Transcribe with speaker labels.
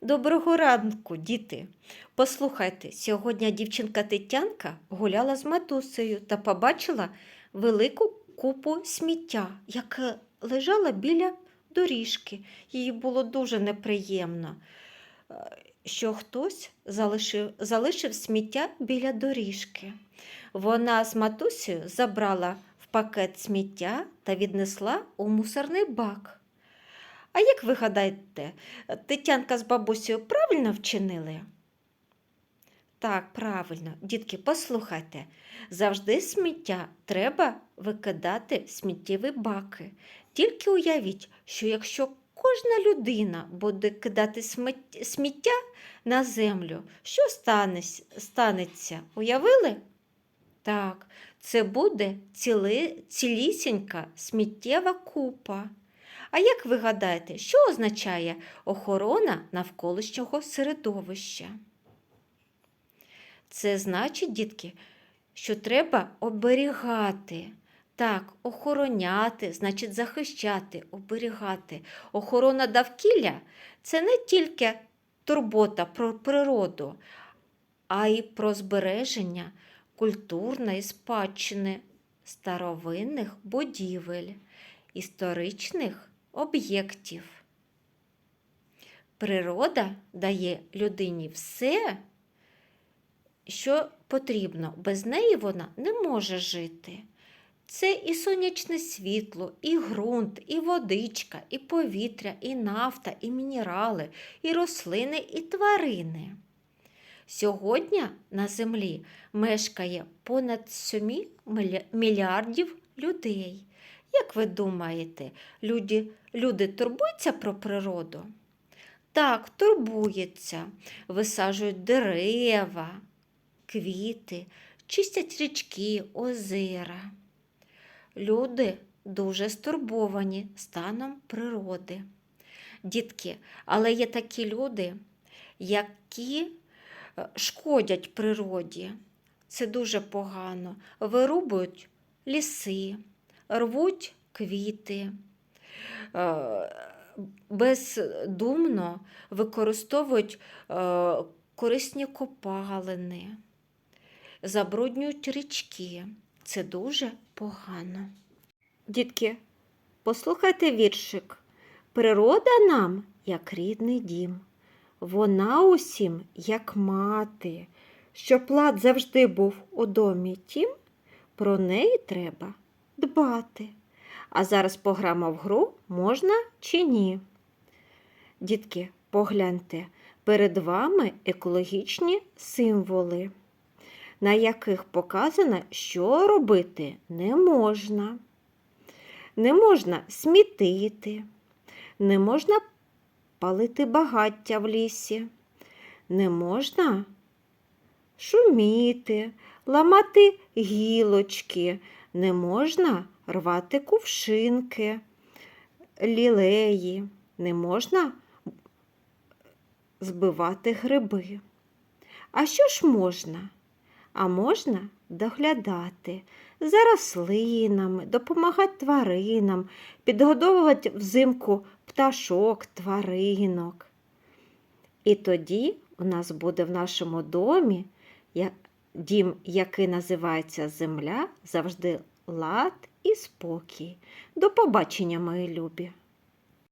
Speaker 1: Доброго ранку, діти. Послухайте, сьогодні дівчинка Тетянка гуляла з матусею та побачила велику купу сміття, яке лежало біля доріжки. Їй було дуже неприємно, е, що хтось залишив, залишив сміття біля доріжки. Вона з матусею забрала в пакет сміття та віднесла у мусорний бак. А як ви гадаєте, Тетянка з бабусею правильно вчинили? Так, правильно. Дітки, послухайте, завжди сміття треба викидати в сміттєві баки. Тільки уявіть, що якщо кожна людина буде кидати сміття на землю, що станеться? Уявили? Так, це буде ціли, цілісінька сміттєва купа. А як ви гадаєте, що означає охорона навколишнього середовища? Це значить, дітки, що треба оберігати. Так, охороняти, значить захищати, оберігати. Охорона довкілля це не тільки турбота про природу, а й про збереження культурної спадщини старовинних будівель, історичних об'єктів. Природа дає людині все, що потрібно. Без неї вона не може жити. Це і сонячне світло, і ґрунт, і водичка, і повітря, і нафта, і мінерали, і рослини, і тварини. Сьогодні на землі мешкає понад 7 мільярдів людей. Як ви думаєте, люди, люди турбуються про природу? Так, турбуються, висаджують дерева, квіти, чистять річки, озера. Люди дуже стурбовані станом природи. Дітки, але є такі люди, які е, шкодять природі. Це дуже погано. Вирубують ліси, рвуть квіти, е, бездумно використовують е, корисні копалини, забруднюють річки. Це дуже погано. Дітки, послухайте віршик. Природа нам, як рідний дім. Вона усім, як мати. Щоб лад завжди був у домі тім, про неї треба дбати. А зараз пограма в гру можна чи ні? Дітки, погляньте, перед вами екологічні символи, на яких показано, що робити не можна. Не можна смітити, не можна палити багаття в лісі, не можна шуміти, ламати гілочки, не можна рвати кувшинки, лілеї, не можна збивати гриби. А що ж можна? А можна доглядати за рослинами, допомагати тваринам, підгодовувати взимку пташок, тваринок. І тоді у нас буде в нашому домі дім, який називається Земля, завжди лад і спокій. До побачення, мої любі!